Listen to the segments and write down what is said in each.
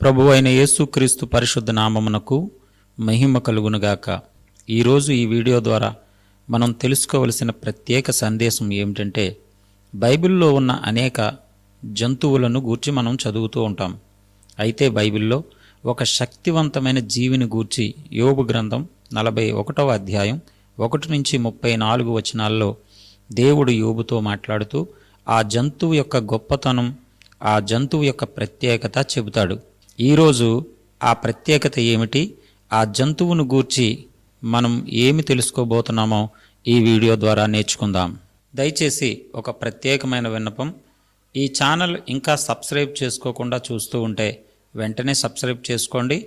ప్రభు అయిన యేసుక్రీస్తు పరిశుద్ధ నామమునకు మహిమ కలుగునుగాక. ఈరోజు ఈ వీడియో ద్వారా మనం తెలుసుకోవలసిన ప్రత్యేక సందేశం ఏమిటంటే బైబిల్లో ఉన్న అనేక జంతువులను గూర్చి మనం చదువుతూ ఉంటాం. అయితే బైబిల్లో ఒక శక్తివంతమైన జీవిని గూర్చి యోగు గ్రంథం నలభై ఒకటవ అధ్యాయం ఒకటి నుంచి ముప్పై నాలుగు వచనాల్లో దేవుడు యోబుతో మాట్లాడుతూ ఆ జంతువు యొక్క గొప్పతనం ఆ జంతువు యొక్క ప్రత్యేకత చెబుతాడు. ఈరోజు ఆ ప్రత్యేకత ఏమిటి? ఆ జంతువును గూర్చి మనం ఏమి తెలుసుకోబోతున్నామో ఈ వీడియో ద్వారా నేర్చుకుందాం. దయచేసి ఒక ప్రత్యేకమైన విన్నపం. ఈ ఛానల్ ఇంకా సబ్స్క్రైబ్ చేసుకోకుండా చూస్తూ ఉంటే వెంటనే సబ్స్క్రైబ్ చేసుకోండి.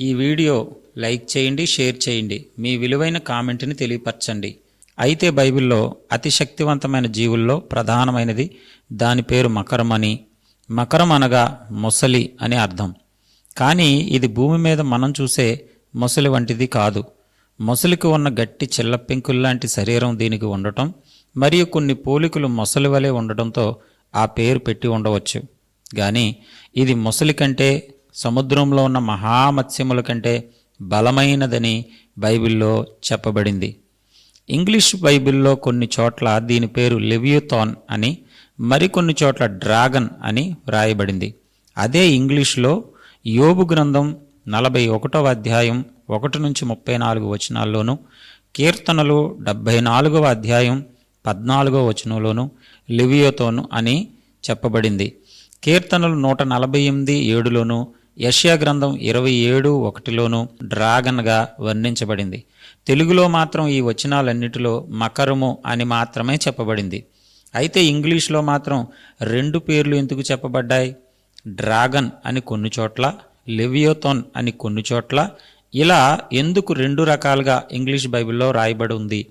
ఈ వీడియో లైక్ చేయండి షేర్ చేయండి. మీ విలువైన కామెంట్ని తెలియపరచండి. అయితే బైబిల్లో అతి శక్తివంతమైన జీవుల్లో ప్రధానమైనది దాని పేరు మకరం అని. మకరం అనగా మొసలి అని అర్థం. కానీ ఇది భూమి మీద మనం చూసే మొసలి వంటిది కాదు. మొసలికి ఉన్న గట్టి చిల్లపెంకుల్లాంటి శరీరం దీనికి ఉండటం మరియు కొన్ని పోలికలు మొసలి వలె ఉండటంతో ఆ పేరు పెట్టి ఉండవచ్చు. కానీ ఇది మొసలి కంటే సముద్రంలో ఉన్న మహామత్స్యముల కంటే బలమైనదని బైబిల్లో చెప్పబడింది. ఇంగ్లీష్ బైబిల్లో కొన్ని చోట్ల దీని పేరు లెవియోథాన్ అని మరికొన్ని చోట్ల డ్రాగన్ అని వ్రాయబడింది. అదే ఇంగ్లీష్లో యోబు గ్రంథం నలభై ఒకటవ అధ్యాయం ఒకటి నుంచి ముప్పై నాలుగు వచనాల్లోనూ కీర్తనలు డెబ్భై నాలుగవ అధ్యాయం పద్నాలుగవ వచనంలోను లివియోతోను అని చెప్పబడింది. కీర్తనలు నూట నలభై ఎనిమిది ఏడులోను యష్యా గ్రంథం ఇరవై ఏడు ఒకటిలోను డ్రాగన్గా వర్ణించబడింది. తెలుగులో మాత్రం ఈ వచనాలన్నిటిలో మకరము అని మాత్రమే చెప్పబడింది. అయితే ఇంగ్లీష్లో మాత్రం రెండు పేర్లు ఎందుకు చెప్పబడ్డాయి? డ్రాగన్ అని కొన్ని చోట్ల లెవియోథాన్ అని కొన్ని చోట్ల ఇలా ఎందుకు రెండు రకాలుగా ఇంగ్లీష్ బైబిల్లో రాయబడి ఉంది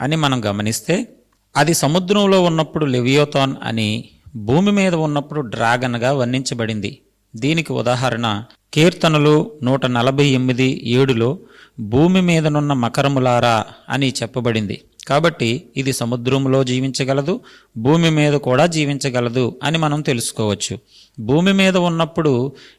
అని మనం గమనిస్తే అది సముద్రంలో ఉన్నప్పుడు లెవియోథాన్ అని భూమి మీద ఉన్నప్పుడు డ్రాగన్గా వర్ణించబడింది. దీనికి ఉదాహరణ కీర్తనలు నూట నలభై ఎనిమిది ఏడులో భూమి మీదనున్న మకరములారా అని చెప్పబడింది. కాబట్టి ఇది సముద్రంలో జీవించగలదు భూమి మీద కూడా జీవించగలదు అని మనం తెలుసుకోవచ్చు. భూమి మీద ఉన్నప్పుడు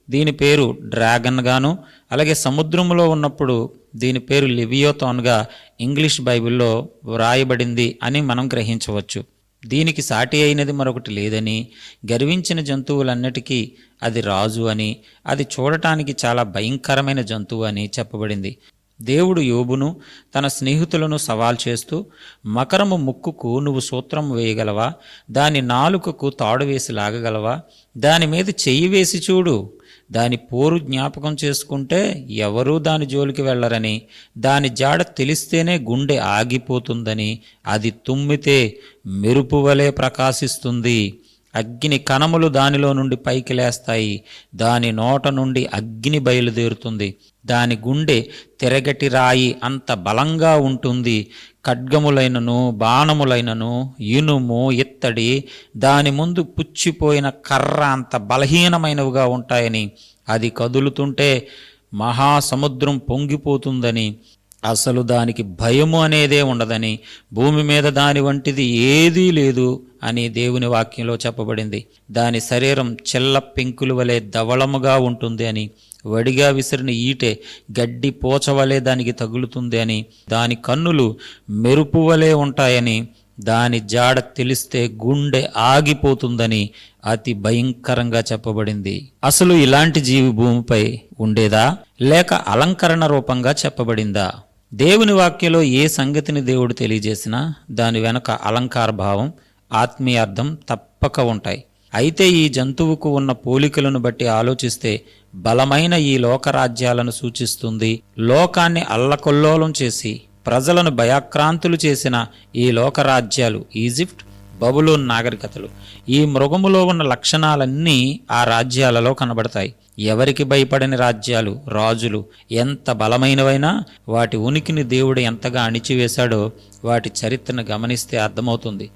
దీని పేరు డ్రాగన్ గాను అలాగే సముద్రంలో ఉన్నప్పుడు దీని పేరు లివియోథాన్గా ఇంగ్లీష్ బైబిల్లో వ్రాయబడింది అని మనం గ్రహించవచ్చు. దీనికి సాటి అయినది మరొకటి లేదని గర్వించిన జంతువులన్నిటికీ అది రాజు అని అది చూడటానికి చాలా భయంకరమైన జంతువు అని చెప్పబడింది. దేవుడు యోబును తన స్నేహితులను సవాల్ చేస్తూ మకరము ముక్కుకు నువ్వు సూత్రం వేయగలవా? దాని నాలుకకు తాడు వేసి లాగగలవా? దాని మీద చెయ్యి వేసి చూడు. దాని పోరు జ్ఞాపకం చేసుకుంటే ఎవరూ దాని జోలికి వెళ్ళరని దాని జాడ తెలిస్తేనే గుండె ఆగిపోతుందని అది తుమ్మితే మెరుపు వలె ప్రకాశిస్తుంది. అగ్ని కణములు దానిలో నుండి పైకి లేస్తాయి. దాని నోట నుండి అగ్ని బయలుదేరుతుంది. దాని గుండె తిరగటి రాయి అంత బలంగా ఉంటుంది. ఖడ్గములైనను బాణములైనను ఇనుము ఇత్తడి దాని ముందు పుచ్చిపోయిన కర్ర అంత బలహీనమైనవిగా ఉంటాయని. అది కదులుతుంటే మహాసముద్రం పొంగిపోతుందని. అసలు దానికి భయము అనేదే ఉండదని భూమి మీద దాని వంటిది ఏదీ లేదు అని దేవుని వాక్యంలో చెప్పబడింది. దాని శరీరం చెల్ల పెంకుల వలె ధవళముగా ఉంటుంది అని వడిగా విసిరిన ఈటే గడ్డి పోచవలే దానికి తగులుతుంది అని దాని కన్నులు మెరుపు వలె ఉంటాయని దాని జాడ తెలిస్తే గుండె ఆగిపోతుందని అతి భయంకరంగా చెప్పబడింది. అసలు ఇలాంటి జీవి భూమిపై ఉండేదా? లేక అలంకరణ రూపంగా చెప్పబడిందా? దేవుని వాక్యలో ఏ సంగతిని దేవుడు తెలియజేసినా దాని వెనక అలంకార భావం ఆత్మీయార్థం తప్పక ఉంటాయి. అయితే ఈ జంతువుకు ఉన్న పోలికలను బట్టి ఆలోచిస్తే బలమైన ఈ లోకరాజ్యాలను సూచిస్తుంది. లోకాన్ని అల్లకొల్లోలం చేసి ప్రజలను భయాక్రాంతులు చేసిన ఈ లోకరాజ్యాలు ఈజిప్ట్ బబులోన్ నాగరికతలు. ఈ మృగములో ఉన్న లక్షణాలన్నీ ఆ రాజ్యాలలో కనబడతాయి. ఎవరికి భయపడని రాజ్యాలు రాజులు ఎంత బలమైనవైనా వాటి ఉనికిని దేవుడు ఎంతగా అణిచివేశాడో వాటి చరిత్రను గమనిస్తే అర్థమవుతుంది.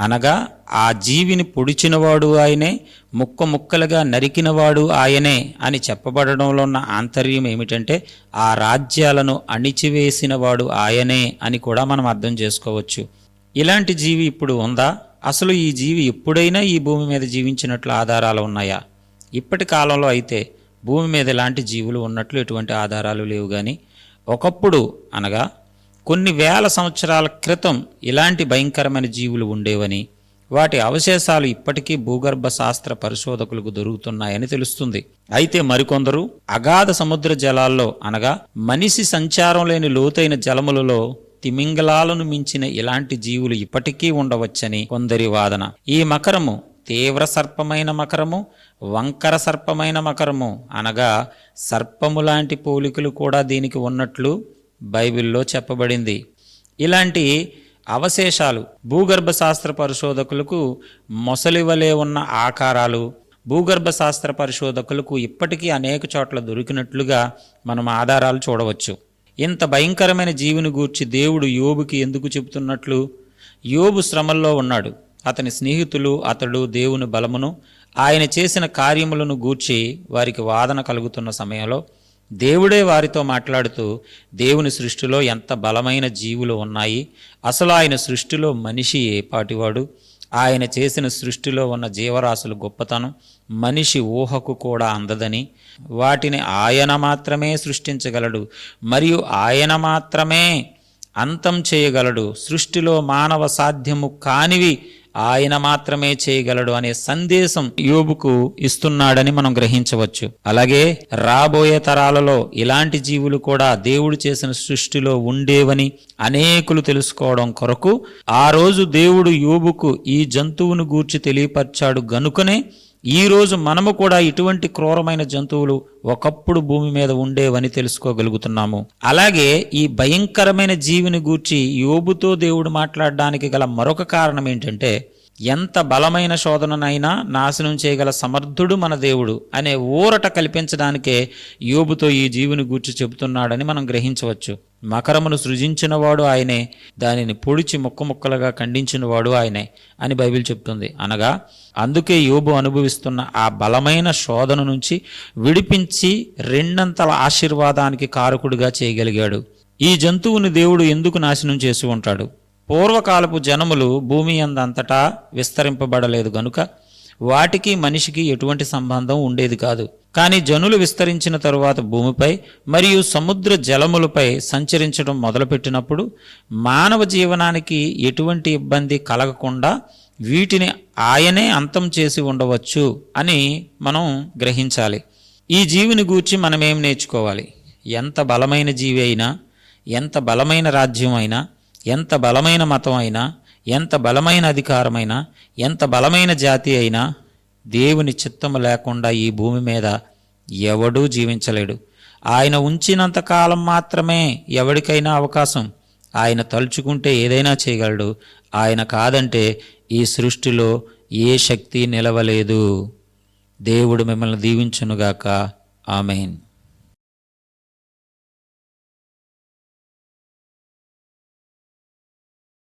అనగా ఆ జీవిని పొడిచినవాడు ఆయనే ముక్క ముక్కలుగా నరికినవాడు ఆయనే అని చెప్పబడడంలో ఉన్న ఆంతర్యం ఏమిటంటే ఆ రాజ్యాలను అణిచివేసినవాడు ఆయనే అని కూడా మనం అర్థం చేసుకోవచ్చు. ఇలాంటి జీవి ఇప్పుడు ఉందా? అసలు ఈ జీవి ఎప్పుడైనా ఈ భూమి మీద జీవించినట్లు ఆధారాలు ఉన్నాయా? ఇప్పటి కాలంలో అయితే భూమి మీద ఎలాంటి జీవులు ఉన్నట్లు ఎటువంటి ఆధారాలు లేవు కానీ ఒకప్పుడు అనగా కొన్ని వేల సంవత్సరాల క్రితం ఇలాంటి భయంకరమైన జీవులు ఉండేవని వాటి అవశేషాలు ఇప్పటికీ భూగర్భ శాస్త్ర పరిశోధకులకు దొరుకుతున్నాయని తెలుస్తుంది. అయితే మరికొందరు అగాధ సముద్ర జలాల్లో అనగా మనిషి సంచారం లేని లోతైన జలములలో తిమింగలాలను మించిన ఇలాంటి జీవులు ఇప్పటికీ ఉండవచ్చని కొందరి వాదన. ఈ మకరము తీవ్ర సర్పమైన మకరము వంకర సర్పమైన మకరము అనగా సర్పము లాంటి పోలికలు కూడా దీనికి ఉన్నట్లు బైబిల్లో చెప్పబడింది. ఇలాంటి అవశేషాలు భూగర్భ శాస్త్ర పరిశోధకులకు మొసలి వలె ఉన్న ఆకారాలు భూగర్భ శాస్త్ర పరిశోధకులకు ఇప్పటికీ అనేక చోట్ల దొరికినట్లుగా మనం ఆధారాలు చూడవచ్చు. ఇంత భయంకరమైన జీవిని గూర్చి దేవుడు యోబుకి ఎందుకు చెబుతున్నట్లు? యోబు శ్రమల్లో ఉన్నాడు. అతని స్నేహితులు అతడు దేవుని బలమును ఆయన చేసిన కార్యములను గూర్చి వారికి వాదన కలుగుతున్న సమయంలో దేవుడే వారితో మాట్లాడుతూ దేవుని సృష్టిలో ఎంత బలమైన జీవులు ఉన్నాయి. అసలు ఆయన సృష్టిలో మనిషి ఏ పాటివాడు? ఆయన చేసిన సృష్టిలో ఉన్న జీవరాశుల గొప్పతనం మనిషి ఊహకు కూడా అందదని వాటిని ఆయన మాత్రమే సృష్టించగలడు మరియు ఆయన మాత్రమే అంతం చేయగలడు. సృష్టిలో మానవ సాధ్యము కానివి ఆయన మాత్రమే చేయగలడు అనే సందేశం యోబుకు ఇస్తున్నాడని మనం గ్రహించవచ్చు. అలాగే రాబోయే తరాలలో ఇలాంటి జీవులు కూడా దేవుడు చేసిన సృష్టిలో ఉండేవని అనేకులు తెలుసుకోవడం కొరకు ఆ రోజు దేవుడు యోబుకు ఈ జంతువును గూర్చి తెలియపరిచాడు గనుకనే ఈ రోజు మనము కూడా ఇటువంటి క్రూరమైన జంతువులు ఒకప్పుడు భూమి మీద ఉండేవని తెలుసుకోగలుగుతున్నాము. అలాగే ఈ భయంకరమైన జీవిని గూర్చి యోబుతో దేవుడు మాట్లాడడానికి గల మరొక కారణం ఏంటంటే ఎంత బలమైన శోధననైనా నాశనం చేయగల సమర్థుడు మన దేవుడు అనే ఊరట కల్పించడానికే యోబుతో ఈ జీవుని గూర్చి చెబుతున్నాడని మనం గ్రహించవచ్చు. మకరమును సృజించినవాడు ఆయనే దానిని పొడిచి ముక్క ముక్కలుగా ఖండించినవాడు ఆయనే అని బైబిల్ చెప్తుంది. అనగా అందుకే యోబు అనుభవిస్తున్న ఆ బలమైన శోధన నుంచి విడిపించి రెండంతల ఆశీర్వాదానికి కారకుడిగా చేయగలిగాడు. ఈ జంతువుని దేవుడు ఎందుకు నాశనం చేసి ఉంటాడు? పూర్వకాలపు జనములు భూమి అందంతటా విస్తరింపబడలేదు గనుక వాటికి మనిషికి ఎటువంటి సంబంధం ఉండేది కాదు. కానీ జనులు విస్తరించిన తరువాత భూమిపై మరియు సముద్ర జలములపై సంచరించడం మొదలుపెట్టినప్పుడు మానవ జీవనానికి ఎటువంటి ఇబ్బంది కలగకుండా వీటిని ఆయనే అంతం చేసి ఉండవచ్చు అని మనం గ్రహించాలి. ఈ జీవిని గూర్చి మనమేం నేర్చుకోవాలి? ఎంత బలమైన జీవి అయినా ఎంత బలమైన రాజ్యం అయినా ఎంత బలమైన మతం అయినా ఎంత బలమైన అధికారమైనా ఎంత బలమైన జాతి అయినా దేవుని చిత్తము లేకుండా ఈ భూమి మీద ఎవడూ జీవించలేడు. ఆయన ఉంచినంత కాలం మాత్రమే ఎవరికైనా అవకాశం. ఆయన తలుచుకుంటే ఏదైనా చేయగలడు. ఆయన కాదంటే ఈ సృష్టిలో ఏ శక్తి నిలవలేదు. దేవుడు మిమ్మల్ని దీవించునుగాక. ఆమెన్.